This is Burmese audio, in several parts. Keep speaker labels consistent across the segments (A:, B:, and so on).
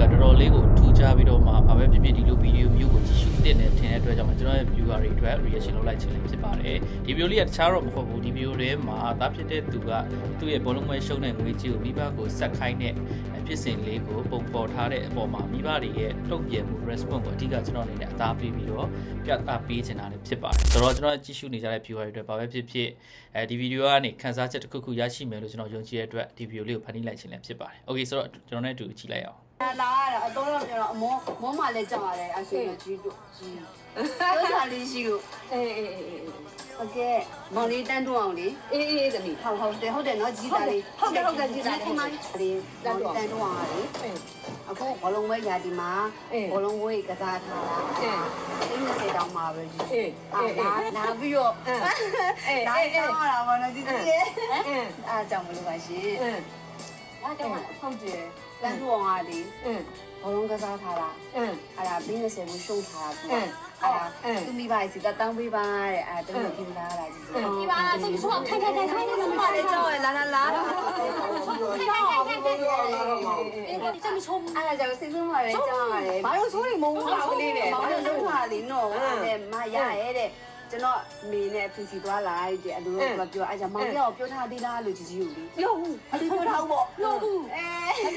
A: ကတော်တော်လေးကိုထူးခြားပြီးတော့မှဘာပဲဖြစ်ဖြစ်ဒီလိုဗီဒီယိုမျိုးကိုကြည့်ရှုတင်တယ်ထင်တဲ့အတွက်ကြောင့်ကျွန်တော်ရဲ့ viewer တွေအတွက် reaction လုပ်လိုက်ခြင်းလည်းဖြစ်ပါတယ်ဒီဗီဒီယိုလေးကတခြားတော့မဟုတ်ဘူးဒီဗီဒီယိုထဲမှာသားဖြစ်တဲ့သူကသူ့ရဲ့ဘောလုံးပွဲရှုံးတဲ့ငွေကြေးကိုမိဘကိုဆက်ခိုင်းတဲ့ဖြစ်စဉ်လေးကိုပုံပေါ်ထားတဲ့အပေါ်မှာမိဘတွေရဲ့တုံ့ပြန်မှု response ကိုအဓိကကျွန်တော်အနေနဲ့အသားပေးပြီးတော့ပြသပေးချင်တာလည်းဖြစ်ပါတယ်ဆိုတော့ကျွန်တော်ကြည့်ရှုနေကြတဲ့ viewer တွေအတွက်ဘာပဲဖြစ်ဖြစ်အဲဒီဗီဒီယိုကနေခန်းစားချက်တစ်ခုခုရရှိမယ်လို့ကျွန်တော်ယုံကြည်တဲ့အတွက်ဒီဗီဒီယိုလေးကိုဖန်တီးလိုက်ခြင်းလည်းဖြစ်ပါတယ်။ Okay ဆိုတော့ကျွန်တော်နဲ့အတူကြည့်လိုက်အောင်။
B: လာရတာအတော့တော့ကျွန်တော်အမောမောမလည်းကြောက်ရတယ်အဆွေကြီးတို့ကြီးပြောချာလေးရှိလို့
C: အေးအေးအေး
B: ဟုတ်ကဲ့မောင်လေးတန်းတွန်းအောင်လေ
C: အေးအေးသမီး
B: ဟုတ်ဟုတ်တယ်ဟုတ်တယ်နော်ကြီးသားလေးဒီမှာလေးတန်းတွန်းအောင်လေ
C: အေး
B: အခုဘောလုံးဝဲရာဒီမှာ
C: အေး
B: ဘောလုံးဝဲကစားထားတာ
C: အေး
B: သိနေစေတောင်းမှာပဲကြီး
C: အေး
B: အာ
C: အေးအေး
B: လာလာပြီးတော့
C: အေး
B: လာ
C: အေး
B: တောင်းရတာဘောနော်ဒီဒီရဲ့
C: အေး
B: အားကြောင့်မလို့ပါရှင်
C: အေး
B: အားကြောင့်ဟုတ်တယ်တန်းတွန်းအောင်လေ
C: အေး
B: ဘောလုံးကစားထားတာ
C: အေး
B: အဲ့ဒါဘင်းနဲ့ဆယ်ကိုရှုံးထားတာ
C: အင်း
B: အဲ့ဒါ
C: အင်း
B: သူမိဘစီတတောင်းပေးပါတဲ့အဲ့ဒါတမန်ကြည့်လာတာကြီးစီ
C: အင်း
B: ဒီပါသူဆိုခိုင်ခိုင်ခိုင်ခိုင်နေမှာလေကြောက်လာလာလာအဲ့ဒါကြောင့်စိတ်ဆုံးပါလေကြောက်ရတယ်
C: ဘာလို့ဆိုးနေမုံဘူးကလေးနဲ့
B: ဘာလို့လုံးပါလေနော်တဲ့မရရဲ့တဲ့ ကျွန်တော်မေနဲ့ဖီစီသွားလိုက်တဲ့အလိုကပြောအဲ့ကြောင့်မောင်ပြောပြောထားသေးလားလို့ကြီးကြီးကိုလေ
C: ပြောဘူး
B: အလိုပြောထားပေါ့
C: ပြောဘူး
B: အဲ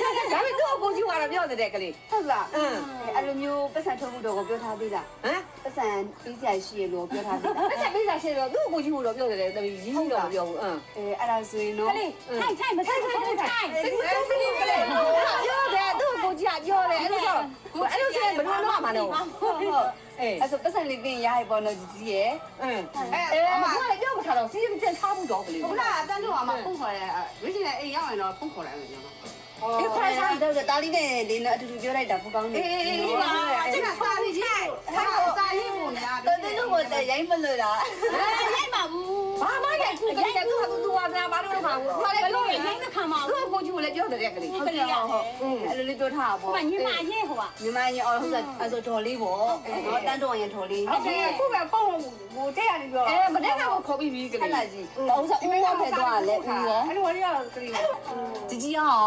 C: ဒါပေမဲ့သူ့ကိုကြီးကတော့ပြောတဲ့ကလေး
B: ဟုတ်လားအဲ့လိုမျိုးပတ်စံထုတ်ဖို့တော့ပြောထားသေးလား
C: ဟမ်
B: ပတ်စံပြီးစရာရှိရလို့ပြောထားသေးလား
C: အဲ့ချက်ပေးစားရှင်းတော့သူ့ကိုကြီးကိုတော့ပြောတယ်သမီးကြီးကြီးတော့ပြောဘူးအင်း
B: အဲအဲ့ဒါဆိုရင်နော်
C: ကလေးထိုင်ထိုင်မထိုင်ထိုင်ထိုင်ထိုင်စိတ်ဆိုးစိတ်ကလေးပြောတယ်သူ့ကိုကြီးကပြောတယ်အဲ့လိုဆိုအဲ့လိုဆိုရင် ဘယ်လိုလုပ်မှာလဲ
B: ဟုတ်ဟုတ်
C: အေး
B: အဲ့ဆိုပတ်စံလေးပြင်ရရပေါ့နော်ជីជីရဲ့
C: အင်းအဲအမကလည်းပြောမထားတော့စီးပြန်ထားမှုတော့ကလေး
B: ဟုတ်လားအတန်းတော့အမဖုန်းခေါ်ရဲဝိရှင်နဲ့အိမ်ရောက်ရင်တော့ဖုန်းခေါ်လိုက်မယ်ကျွန်တော်
C: ဒီခါစား
B: တော့တာလီနဲ့လေးနဲ့အတူတူပြောလိုက်တာပူကောင်းနေ
C: အေးအေးအေးပါ
B: ကျကစာလေးကြီးဟာစာလေးပုံညာတော်တယ်လို့တော့ရိုင်းမလို့လား
D: ရိုက်ပါဘူး
C: ဘာမှရိုက်ခုကလေးကသူ့ဟာသူ့ဟာဘာလို့လုပ်မှာဘူးဘာလဲ
D: ဘ
C: ပြော
D: လို့
C: ရ
D: ရိုက်မခံပါ
C: သူ့
D: ဘူး
C: ကိုကြီးကိုလည်းပြောတယ်ကလေး
B: ဟုတ်တယ်ဟုတ်ဟုတ်အဲ့လိုလေးပြောထားပါ
D: ဟို
B: ပေါ့
D: ကညီမရေးဟိုက
B: ညီမကြီးအော်ဟုတ်ကဲ့အဲ့ဆိုဒေါ်လေးပေါ့နော်တန်းတော်ရင်ဒေါ်လေး
C: ဟုတ်ကဲ့ခုပဲပုံဟိုတဲ့ရတယ်ပြောအဲမတဲ့ကတော့ခေါ်ပြီးပြီက
B: ခက်လာ
C: လေး
B: ကြီးတော့ဥစားဦးရောဖယ်သွားလဲဦးရော
C: အဲ့လိုရကလေး
B: ជីជីရော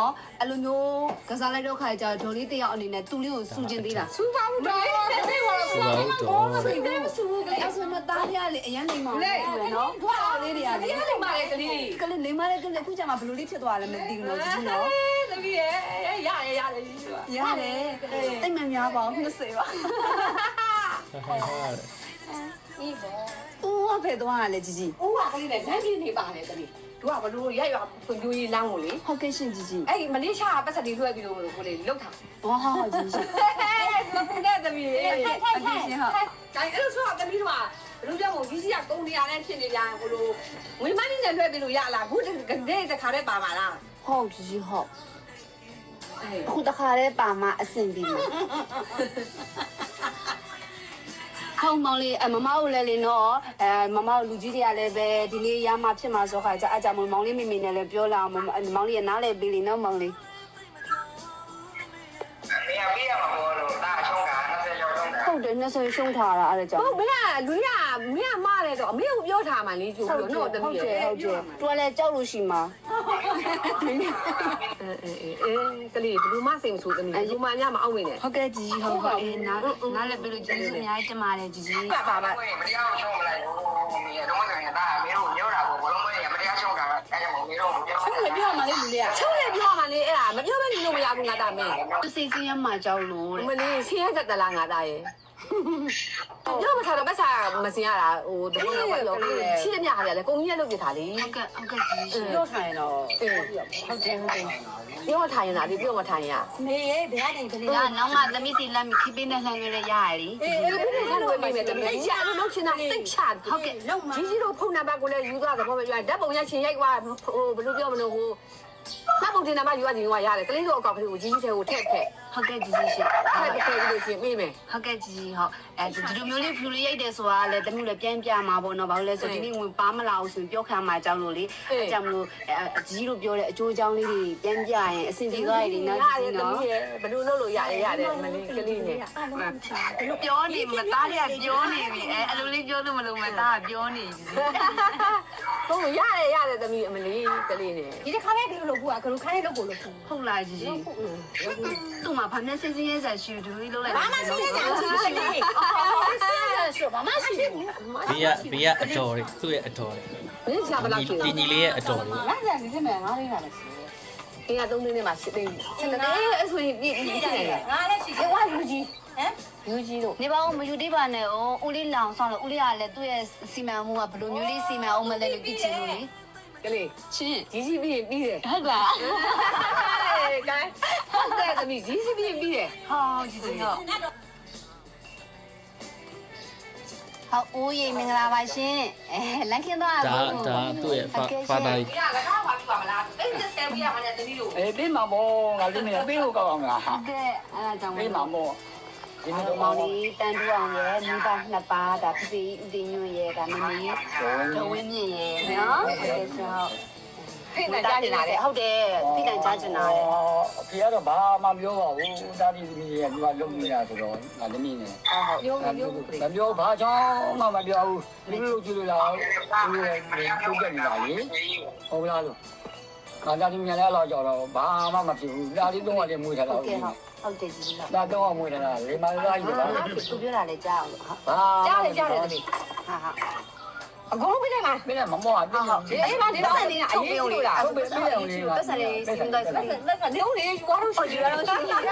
B: အဲ့လိုမျိုးကစားလိုက်တော့ခါကြဒေါ်လေးတယောက်အနေနဲ့သူ့လေးကိုစူကျင်သေးလား
C: စူပါဦးတော်တဲ့ဟော
A: ဆိုပါဦးတော့
C: စိတ်နဲ့မစူဘူးကလေး
B: အဲ့ဆိုတော့တားရလေအရင်လိမ္မာလေနော်ကလေးတွေကလေ
C: လိမ္မာတဲ့ကလေး
B: ကလေးလိမ္မာတဲ့ကလေးအခုကျမှဘယ်လိုလေးဖြစ်သွားလဲမသိဘူးလို့ကြည့်နော်
C: သမီးရရရရတယ်ကြီးဆိုတာ
B: ရတယ်တိတ်မများပါဘူး20ပါ
D: ဒီဘော
B: ဦးကဖယ်သွားရလေကြီးကြီး
C: ဦးကကလေးနဲ့လမ်းပြနေပါတယ်ကလေးသူကဘလို့ရက်ရွာဖွံ့ဖြိုးရေးလမ်းကိုလေ
B: ဟုတ်ကဲ့ရှင်ကြီးကြီး
C: အဲ့မလေးရှားကပတ်စတိလွှဲပြီးလို့ကိုလေးလှုပ်တာဘော
B: ဟာကြီးကြီးဟဲ့
C: ဒီကနေ့သမီး
B: အဲ့အဲ့
C: အဲ့အဲ့ဒါဆိုသမီးတို့က လို့ပြောမို့ကြီးကြီးကကုန်းတရားနဲ့ဖြစ်နေကြဘလို့ငွေမန်းနဲ့လွှဲပြီးလို့ရလားခုတည်းတခါတည်းပါပါလား
B: ဟုတ်ជីជីဟုတ်ခုတခါလေးပါမအဆင်ပြေမှာဟောင်းမောင်လေးအမမကိုလည်းလေနော်အဲမမကိုလူကြီးတွေကလည်းပဲဒီလေးရမှဖြစ်မှာဆိုခါကြအကြမောင်လေးမိမိနဲ့လည်းပြောလာအောင်မောင်လေးကနားလည်းပြီးလေနော်မောင်လေး
E: တာ
B: ဟုတ်တယ်နှစ်ဆယ်ရှုံးထားတာအဲ့ဒါကြောင့်
C: ဟုတ်မင်းကလူရမင်းကမားတယ်ဆိုအမေကိုပြောထားမှလေကျူ
B: ဟုတ်
C: ပြီး
B: တယ်
C: တော့
B: ဟုတ်
C: သမီး
B: တယ်
C: ရဲ့
B: ဟုတ်တယ်သူကလည်းကြောက်လို့ရှိမှာ
C: အေးအေးအေးကလေးဘလူမစိတ်မဆိုးသမီးဘလူမညမအောင်မင်းနဲ့
B: ဟုတ်ကဲ့ជីကြီးဟုတ်ဟုတ်အေးနားနားလည်းပြီးလို့ကျေးဇူးအများကြီးတင်ပါတယ်ជីကြီး
C: ပါပါပါ
E: ဘယ်မတရားချုံးမလိုက်ဘူးမင်းတော့ဆိုရင်ဒါမင်းတို့ပြောတာကိုဘလုံးမရမတရားချုံးတာအဲ့ဒါမို့မင်းတို့ပြော
B: ဟုတ်တယ်ပြောမှလေးလူလေးက
C: ချုံး နေလို့မရဘူးငါသားမင်း
B: စိတ်ဆင်းရဲမှကြောက်လို့တဲ့
C: မလေးဆင်းရဲတတ်လားငါသားရဲ့ပြောမထားတော့ပတ်စာမစင်ရတာဟိုတကယ်တော့ပြောရှိတဲ့မြဟာလေကိုကြီးရဲ့လုပ်ပြထားလေ
B: ဟုတ်ကဲ့ဟုတ်ကဲ့ជីကြီးပြောထိုင်တော့
C: အေး
B: ဟုတ်တယ်ဟုတ်တယ်
C: ပြောမထိုင်ရင်လားဒီပြောမထိုင်ရင်
D: မေရဲ့ဘယ်ကနေကလေး
B: ဒါနောက်မှသမီးစီလမ်းခိပေးနဲ့လှမ်းရရရလी
C: အေးအဲ့ဒီဆက်လို့ပြမယ်တမီးရှာလို့လုပ်ချင်တာစိတ်ချဟုတ်ကဲ့လုံးမကြီးကြီးတို့ဖုန်းနံပါတ်ကိုလည်းယူသွားတဲ့ဘောပဲပြဓာတ်ပုံရချင်းရိုက်သွားဟိုဘယ်လိုပြောမလို့ဟို စက်ပုံတင်နံပါတ်ယူရစီတော့ရတယ်ကလေးတို့အကောက်ကလေးကိုကြီးကြီးဆဲကိုထည့်ခဲ့
B: ဟုတ်ကဲ့ကြီးကြီးရှင်
C: ထည့်ခဲ့ပြီးလို့ရှိရင်မေးမယ်
B: ဟုတ်ကဲ့ကြီးကြီးဟုတ်အဲဒီဒီလိုမျိုးလေးဖြူလေးရိုက်တယ်ဆိုတာလည်းတမျိုးလည်းပြန်ပြမှာပေါ့နော်ဘာလို့လဲဆိုဒီနေ့ဝင်ပါမလာဘူးဆိုရင်ပြောခံမှာကြောက်လို့လေအေး အကြောင်းလို့အဲအကြီးတို့ပြောတဲ့အကျိုးအကြောင်းလေးတွေပြန်ပြရင်အဆင်ပြေသွားရည်လေနော်ကြီးကြီးနော်ရတယ်
C: ဘယ်လိုလုပ်လို့ရလဲရတယ်မလေးကလေးနဲ့
B: ပြောနေမသားတွေကပြောနေပြီအဲအလိုလေးပြောလို့မလို့မသားကပြောနေကြီးကြီး
C: ဟုတ်ရတယ်ရတယ်သမီးအမလေးကလေးနဲ့
D: ဒီတစ်ခါပဲကလေးလို့ဘူးကကလေးခိုင်းလို့ကိုလို့ဘူး
B: ဟုတ်လားជីជីသူ့မှာဘာနဲ့စိတ်စင်းရဲစရာရှိဘူးဒီလိုလေးလုပ်လိုက်
D: ဘာမှရှိနေကြဘူးရှိနေဆိုဘာမှရှိနေဘူး
A: ဘေးကဘေးကအတော်တွေသူ့ရဲ့အတော်တွေ
C: မင်းရှာဘလောက်ရှိ
A: ဒီညီလေးရဲ့အတော်တွေ
D: ငါကြနေစမယ်ငါလေးလာမယ်ရှိ
C: အင်းက3သိန်းနဲ့မှ10သိန်း10သိန်းအဲ့ဆိုရင်ပြည့်ပြည့်တယ်
D: ငါလည်းရှိတယ်ဝါယူကြီး ဟမ်
C: ယူကြီးတို့
B: နေပါဦးမယူသေးပါနဲ့哦ဦးလေးလောင်ဆောင်လို့ဦးလေးကလည်းသူ့ရဲ့စီမံမှုကဘယ်လိုမျိုးလေးစီမံအောင်မလဲလို့သိချင်လို့လေ
C: ကလေး
B: ချင်း
C: ကြီးကြီးပြီးပြီးတယ်
B: ဟုတ်လား
C: အေးကိုင်းဟုတ်တယ်သမီးကြီးကြီးပြီးပြီးတယ်
B: ဟောကြည့်စမ်းတော့ဟောဦးရေမင်္ဂလာပါရှင်အဲလန်ခင်းသွား
A: ဒါဒါသူ့ရဲ့ဖာသာကြီး
C: ဒီကလည်းကားပါပြပါမလားအဲ့ဒါဆယ်ပြရမှာနဲ့သမီးတို့
E: အေးပေးမှာပေါ့ငါလေးမင်းပေးဖို့ကောက်အောင်လားဟာ
B: ကဲအဲ့ဒါကြောင့်
E: ပေးမှာပေါ့ ဒီမ
B: မော
E: တော့
B: င်လေးတန်တူအောင်ရဲ့မိဘနှစ်ပါးဒါဖြစ်ဖြစ်ဦးတင်ညွန့်ရဲ့ဒါမမေဒဝင်းမြင့်ရဲ့နော်ဟုတ်ကဲ့ဆိုတော့
C: ဖိနေကြနေတာလေ
B: ဟုတ်တယ်သိတယ်ကြားချင်တာလေ
E: အဖေကတော့ဘာမှပြောပါဘူးတာဒီသမီးရဲ့ဒီမှာလုံနေတာဆိုတော့ငါသမီးနဲ့
C: ပြောပြော
E: မပြောဘာချောင်းမှမပြောဘူးလူလူကြည့်လို့လားသူရဲ့ပြုတ်ကြနေတာလေဟုတ်လားလို့ ငါတာဒီမြန်လည်းတော့ကြောတော့ဘာမှမဖြစ်ဘူးဒါလေးတော့လည်းမွေးထား
B: ဟု
E: တော့
B: တ်ကဲ့ဟုတ်ဟုတ်တယ်ကြီးလား
E: ဒါတော့မွေးထားတာလေမသားကြီးပါ
B: သူပြောတာလည်းကြားအောင်ဟာ
E: ဘာ
C: ကြားတယ်ကြားတယ်သမီး
B: ဟာဟာ
C: အကုန်လုံးပြလိုက်ပါ
E: မင်းမမောအပြည့်
C: အေးမဒီတော့နေအရေးကြီးလား
E: ဟုတ်ပြီပြည့်အောင်လေးပါ
B: ပတ်စံလေးစီးသွားစီး
C: လက်ကနေဦးလေးယူရတော့ရှိရတော့ရှိရ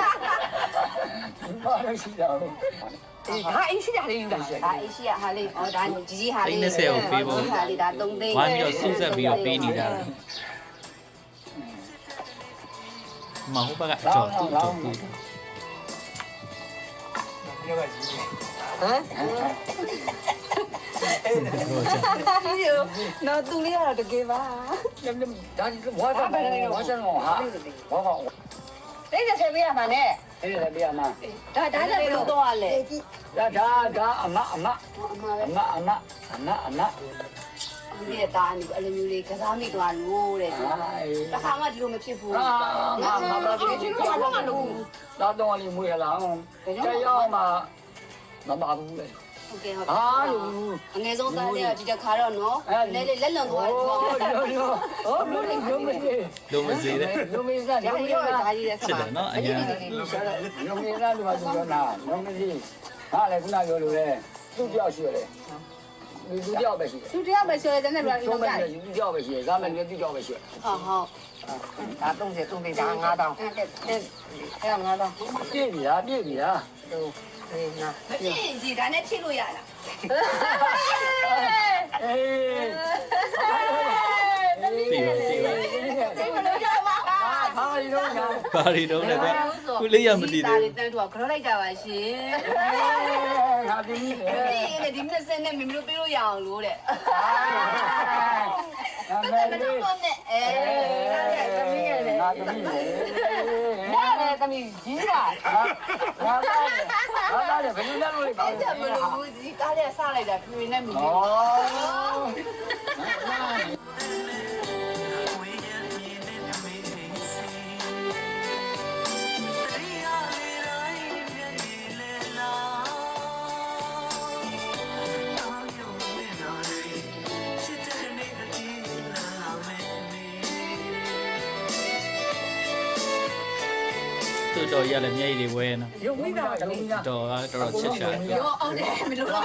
E: ဘာလို့ရှိတာဟုတ်
C: အေးဒါအင်းရှိတယ်လေးယူတာ
B: ဒါအေရှိရဟာလေးဩဒါကြီးကြီးဟာလေး
A: 30ကိုပေးဖို့
B: ဟာလေးဒါ3သိန်း
A: ဝိုင်းပြီးတော့စူးစက်ပြီးတော့ပေးနေကြတာ မဟုတ်ပါကအတော်သူ့အတော်သူ့
E: ပြောပါကြည့်
C: ဟမ်
B: နော်သူလေးကတော့တကယ်ပါ
E: ဒါဝါသာဝါဆန်ဟာဝါဝါ
C: တိတ်ဆက်ပြရမှာနဲ့
E: အဲ့ဒါပြမ
B: ဒါဒါလည်းဘယ်လိုတော့လဲ
E: ဒါဒါဒါအမအမ
B: အမပဲ
E: အမအမအမအမ
B: ဒီကတာနေအဲ့လိုမျိုးလေးကစားမိသွားလို့တဲ့
E: အာ
B: တခါမှဒီလိုမဖြစ်ဘူး
E: အာမမမဒီဒီကတော့လို့ဒါတော့လေးမွေးလာအောင်တရားမှာမပါဘူးလေ
B: ဟုတ်ကဲ့ဟုတ်
E: အာလူ
B: အငယ်ဆုံးသားလေးကဒီတစ်ခါတော့နော်နည်းလေးလက်လွန်သွား
E: ဟို
B: တယ်
E: ရောရောဟိုလုံးလုံးမေး
A: လုံးမစေးတဲ့
E: လုံးမေးစား
B: ဒါ
E: လုံးမေး
B: ရော
E: စား
B: ဒါကြီးတဲ့
A: ချစ်
B: ဆက်
A: တယ်နော်အရင်
E: လုံးမေးစားလို့ပါသူပြောနာလုံးမေးစီဟာလေခုနပြောလို့လေသူ့ပြောက်ရှိရတယ်လူ သူပြောက်ပဲရှိတယ်
C: သူတရားပဲဆွဲတဲ့နဲ့ပြန်
E: ဆုံး
C: ပြီး
E: မဲ့
C: တော့
E: လူသူပြောက်ပဲရှိတယ်ဇာမယ်လူသူပြောက်ပဲရှိတယ်
B: ဟုတ်ဟုတ်
C: ဒါ30 30ဒါ9000အဲ့အဲ့9000
E: ပြည့်ပြီလားပြည့်ပြီလား
C: တို့အေးနာ
B: မဖြစ်ရင်ကြီးဒါနဲ့ထိလို့ရလား
E: အေး
A: တီးပါတီးပါ
C: ဒီမလို့ရပါ
E: ဟာဒီတော့ညာ
A: ဘာရီ တော့လဲခုလေးရမသိသေး
B: ဒါ
A: ဘူး
B: လေးတန်းတော့ခရောလိုက်တာပါရှင်
E: ငါဒီနေ့
B: ဒီလေဒီမစနဲ့မမလို့ပြေးလို့ရအောင်လို့တဲ့
E: ငါ
B: မ
E: မဲ
B: မ
E: လေး
B: တော့တော့နဲ့အဲ
E: သမီးရဲ့ငါသမီးရဲ့
C: ရတယ်သမီးကြီးပါ
E: ငါသားရဲ့ငါသားရဲ့ဘယ်လိုလဲလို့လဲပါ
B: အဲ့ဒါမလို့ကြီးကားလေးဆလိုက်တာပြေနဲ့မီ
E: ဩ
A: သူ့တော်ရလည်းမျက်ရည်တွေဝဲနော်
E: ရုပ်မိတာရုပ်မိတာ
A: တော်ကတော်တော်ချစ်ရှာတယ်
B: ရောအောင်တယ်မလို့တော့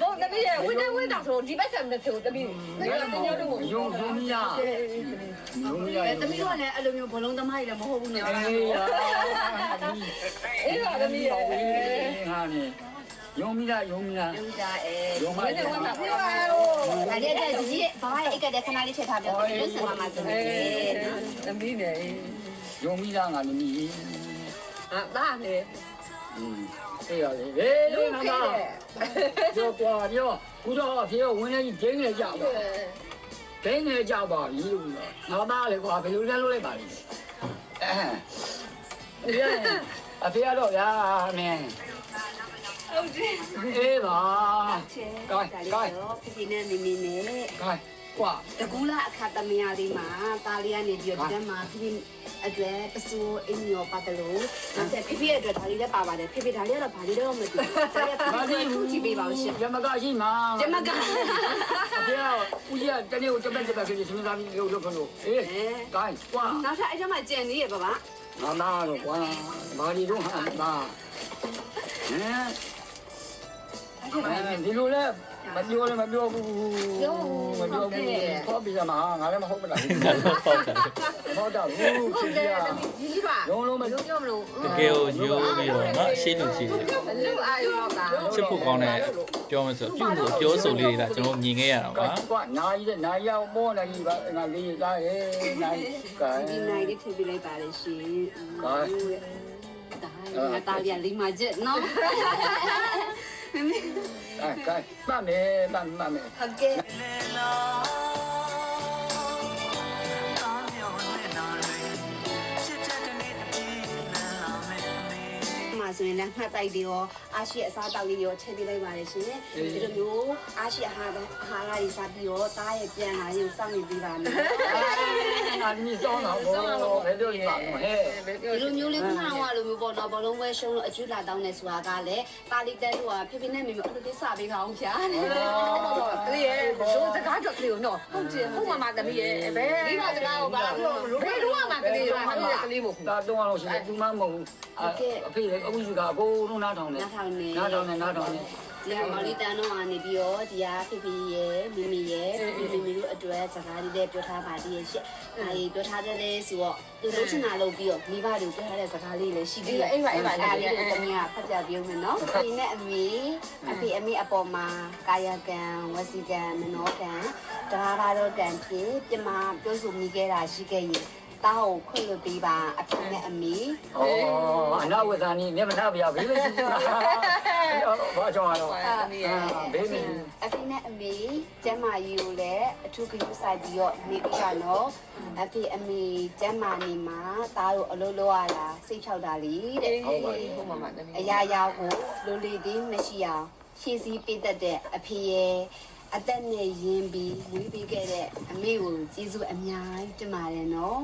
C: ဘုံသမီးရဲ့ဝင်းနေဝင်းတာဆိုဒီဘက်ဆက်မဆိုသမီးငါလည်းညတို့ကို
E: ရုပ်ရုပ်မိတာရုပ်မိတာ
B: အဲတမီးကလည်းအဲ့လိုမျိုးဘလုံးသမားကြီးလည်းမဟုတ်ဘူးနော်
E: အေးရာ
C: အေးပါသမီးရဲ့
E: ငါနေရုံမိတာရုံမိတာ
B: ရုံးကြအဲ
E: ရုံမ
C: ဝင်းနေ
E: တာ
C: ဝင်းတာပြောရ
B: ဒါလေးတဲ့ကြီးဘာမှအိတ်ကတဲ့ခဏလေးချက်ထားပြတော့လွတ်စင်မှာမှာဆိုနေ
C: သမီးနဲ့
E: ရုံမိတာငါနေမိ
C: ဟာဒါနဲ့
E: อืมအေးရတယ်ဟေးလူငါသားပြောပွားပြောခုတော့အဖေကဝင်းနေကြီးဒိန်းနေကြပါဒိန်းနေကြပါပြီလို့ငါသားလေကွာဘယ်လိုလဲလို့လိုက်ပါလိမ့်အဲအဖေကတော့ဗျာမင်း
B: ဟုတ်တယ်
E: အေးပါ
B: ချဲဒါလေးတော့ဖိဖိနဲ့မင်းမင်းနဲ့
E: ခိုင် ကွာ
B: တကူလာအခါတမယာလေးမှာတာလီကနေပြီးတော့ဒီထဲမှာဖိဖိအတွက်ပစိုးအင်းရောပတ်တယ်လို့နောက်တဲ့ဖိဖိရဲ့အတွက်ဒါလေးလည်းပါပါတယ်ဖိဖိဒါလေးကတော့ဘာလေးတော့မသိဘူးဒါလေးဖိဖိကထူကြည့်ပေးပါဦးရှင်
E: ရမကရှိမှာ
B: ကျမက
E: အဖေကဦးကြီးကတနေ့ကိုတပတ်တပတ်ကလေးစဉ်းစားပြီးလုပ်လုပ်လို့အေးခိုင်ကွာ
B: နောက်ထပ်အဲ့ကျမှကြံနေရပါပါ
E: ငါသားတော့ကွာဘာဒီတော့ဟာသားဟမ်အဲဒီလိုလဲ မပြောလည်းမပြောဘူးမပြောဘူးခေါ်ပြရမှာငါလည်းမဟုတ်ပါလား
A: ငါတော့ပေါ့တယ်
E: ဟုတ်တော့ဘူး
C: ဟု
E: ချ
C: တ်
E: စ်
C: တ
E: ပြ
C: ယ်ကြီးကြီးပါ
E: လုံးလုံးမ
C: ဘယ်လိုပြောမလို့
A: တကယ်ကိုယိုးပြီးတော့နော်အရှိလူရှိတယ်
C: လူအာရုံတော့တာ
A: ချစ်ဖို့ကောင်းတဲ့ပြောမယ်ဆိုပြုမှု အပြောဆိုလေးတွေကကျွန်တော်မြ
B: ဆိုရင်လည်းမှတ်တိုက်တွေရောအားရှိအစားတောက်လေးတွေရောထည့်ပေးလိုက်ပါလေရှင်ဒီလိုမျိုးအားရှိအာဟာရအာဟာရတွေစားပြီးတော့တားရဲ့ပြန်လာရင်စောင့်နေပေးပါမယ်
E: ငါဒီစောင်းတော့ဘောဘယ်လိုလဲဟဲ့
B: ဒီလိုမျိုးလေးခုနကလိုမျိုးပေါ့နော်ဘောလုံးဝဲရှုံးလို့အကျွတ်လာတောင်းနေဆိုတာကလည်းပါလီတက်တို့ကဖေဖေနဲ့မေမေအဲ့လိုလေးစပေးပါအောင်ဗျာ
C: ကလေး ရဲ့တို့စကားတော့ကလေးကိုနော်ဟုတ်တယ်ဟုတ်မှာမသမီးရဲ့ဘယ်
B: ဒီမှာစကားကိုဘာလို့လို့
C: ဘယ်တော့မှကလေးရောမလို့ကလေးမို့
E: ဒါတော့လို့ရှိရင်သူမမဟုတ်အဖေလည်းအခုစကားအကုန်လုံးနားထောင်နေ
B: နားထောင်နေ
E: နားထောင်နေနားထောင်နေ
B: ဒီကမော်လီတန်တို့ကနေပြီးတော့ဒီကဖေဖေရဲ့မိမိရဲ့မိမိမိတို့အတွက်စကားလေးတွေပြောထားပါသေးရဲ့ရှင့်အဲဒီပြောထားတဲ့လေဆိုတော့သူလုံးချင်တာလုပ်ပြီးတော့မိဘတွေကိုပြောထားတဲ့စကားလေးလည်းရှိသေးတယ်အဲ့ဒီကိုတမီးကဖတ်ပြပြဦးမယ်နော်အဖေနဲ့အမေအဖေအမေအပေါ်မှာကာယကံဝစီကံမနောကံတရားဘာတော့ကံဖြစ်ပြမပြောဆိုမိခဲ့တာရှိခဲ့ရင် တားကိုခွင့်လွှတ်ပေးပါအဖေနဲ့အမေ
E: ဩအနာဝဇာနီမျက်မနှာပြဘေးမရှိဘူးဘာကြောင့်လဲ
C: သမီးရဲ့
E: ဘေးမရှိ
B: အဖေနဲ့အမေကျမ်းမာရေးကိုလည်းအထူးဂရုစိုက်ပြီးတော့နေကြရနော်အဖေအမေကျမ်းမာနေမှာတားတို့အလုပ်လုပ်ရတာစိတ်ချောက်တာလေတဲ့
C: ဟုတ်ပါဘူးဟုတ်မှာမသမီး
B: အရာရာကိုလိုလေသေးမရှိအောင်ရှေ့စည်းပေးတတ်တဲ့အဖေရဲ့ အသက်နဲ့ရင်းပြီးဝေးပေးခဲ့တဲ့အမေကိုကျေးဇူးအများကြီးတင်ပါတယ်နော်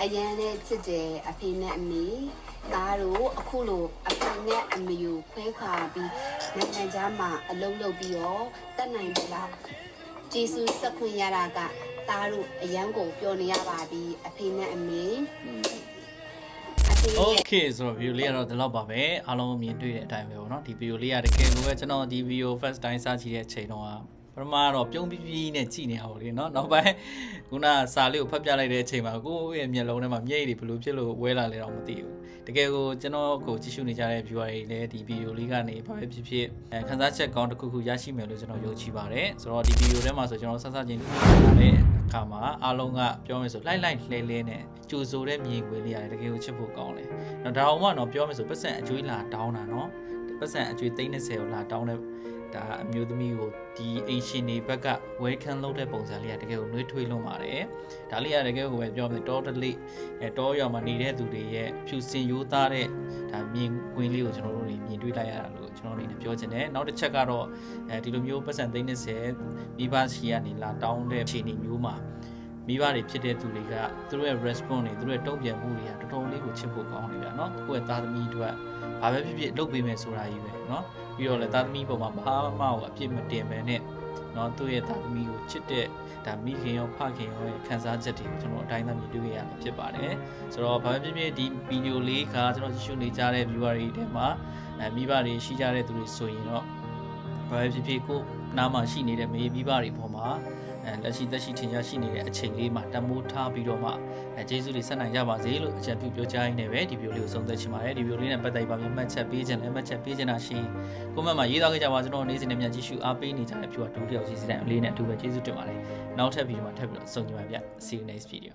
B: အရန်နဲ့ချစ်တယ်အဖေနဲ့အမေဒါတို့အခုလိုအဖေနဲ့အမေကိုခွဲခွာပြီးနိုင်ငံခြားမှာအလုံးလုပ်ပြီးတော့တက်နိုင်တယ်လားကျေးဇူးဆက်ခွင့်ရတာကဒါတို့အရန်ကိုပြောနေရပါပြီအဖေနဲ့အမေအဖေ
A: โอ
B: ရဲ့
A: เคဆိုတော့ view လေးကတော့ဒီလောက်ပါပဲအားလုံးမြင်တွေ့တဲ့အတိုင်းပဲပေါ့နော်ဒီ video လေးကတကယ်ကိုပဲကျွန်တော်ဒီ video first time စကြည့်တဲ့အချိန်တော့ ပထမတော့ပြုံးပြီးပြီးနဲ့ကြည်နေတာပေါ့လေနော်နောက်ပိုင်းခုနစာလေးကိုဖတ်ပြလိုက်တဲ့အချိန်မှာကိုယ့်ရဲ့မျက်လုံးထဲမှာမျက်ရည်တွေဘယ်လိုဖြစ်လို့ဝဲလာလဲတော့မသိဘူးတကယ်ကိုကျွန်တော်ကိုကြည့်ရှုနေကြတဲ့ viewer တွေလည်းဒီဗီဒီယိုလေးကနေဘာပဲဖြစ်ဖြစ်ခန်းစားချက်ကောင်းတစ်ခုခုရရှိမယ်လို့ကျွန်တော်ယုံကြည်ပါတယ်ဆိုတော့ဒီဗီဒီယိုထဲမှာဆိုကျွန်တော်ဆက်စချင်းတဲ့အခါမှာအားလုံးကပြောမယ်ဆိုလိုက်လိုက်လှဲလှဲနဲ့ကြိုဆိုတဲ့မြေခွေလေးရတယ်တကယ်ကိုချစ်ဖို့ကောင်းတယ်။နော်ဒါအောင်မှတော့ပြောမယ်ဆိုပတ်စံအကျွေးလာတောင်းတာနော်ပတ်စံအကျွေး30ကိုလာတောင်းတဲ့ ဒါအမျိုးသမီးကိုဒီအိမ်ရှင်တွေဘက်က welcome လုပ်တဲ့ပုံစံလေးကတကယ်ကိုနှွေးထွေးလွန်ပါတယ်။ဒါလေးကတကယ်ကိုပဲပြောမယ်တောတလေးအဲတောရွာမှာနေတဲ့သူတွေရဲ့ဖြူစင်ရိုးသားတဲ့ဒါမြင်ကွင်းလေးကိုကျွန်တော်တို့တွေမြင်တွေ့လိုက်ရတာလို့ကျွန်တော်အနေနဲ့ပြောချင်တယ်။နောက်တစ်ချက်ကတော့အဲဒီလိုမျိုးပတ်စံ30မိဘရှိကနေလာတောင်းတဲ့အခြေအနေမျိုးမှာ မိဘတွေဖြစ်တဲ့သူတွေကသူတို့ရဲ့ response တွေသူတို့ရဲ့တုံ့ပြန်မှုတွေကတော်တော်လေးကိုချစ်ဖို့ကောင်းနေပြเนาะကိုယ့်ရဲ့သားသမီးတို့ကဘာပဲဖြစ်ဖြစ်လုပ်ပေးမယ်ဆိုတာကြီးပဲเนาะ ပြီးတော့လည်းသားသမီးပေါ်မှာဘာမှကိုအပြစ်မတင်ပဲနဲ့เนาะသူ့ရဲ့သားသမီးကိုချစ်တဲ့ဒါမိခင်ရောဖခင်ရောရဲ့ခံစားချက်တွေကိုကျွန်တော်အတိုင်းသားမြင်တွေ့ရတာဖြစ်ပါတယ်ဆိုတော့ဘာပဲဖြစ်ဖြစ်ဒီဗီဒီယိုလေးကကျွန်တော်ကြည့်ရှုနေကြတဲ့ viewer တွေထဲမှာအဲမိဘတွေရှိကြတဲ့သူတွေဆိုရင်တော့ဘာပဲဖြစ်ဖြစ်ကိုယ်နားမှာရှိနေတဲ့မေမိဘတွေပေါ်မှာ အဲလက်ရှိသက်ရှိထင်ရှားရှိနေတဲ့အချိန်လေးမှာတမိုးထားပြီးတော့မှအဲကျေးဇူးတွေဆက်နိုင်ကြပါစေလို့အကြံပြုပြောကြားရင်းနဲ့ပဲဒီဗီဒီယိုလေးကိုဆုံးသက်ချင်ပါတယ်ဒီဗီဒီယိုလေးနဲ့ပတ်သက်ပြီးပါမှတ်ချက်ပေးခြင်းလည်းမှတ်ချက်ပေးခြင်းတာရှိကိုမန့်မှာရေးသားခဲ့ကြပါကျွန်တော်နေ့စဉ်နဲ့မြန်ကြည့်ရှုအားပေးနေကြတဲ့ဖြူအတူတယောက်စီစဉ်တဲ့အလေးနဲ့အတူပဲကျေးဇူးတင်ပါတယ်နောက်ထပ်ဗီဒီယိုမှာထပ်ပြီးတော့ဆုံကြပါဗျ see you next video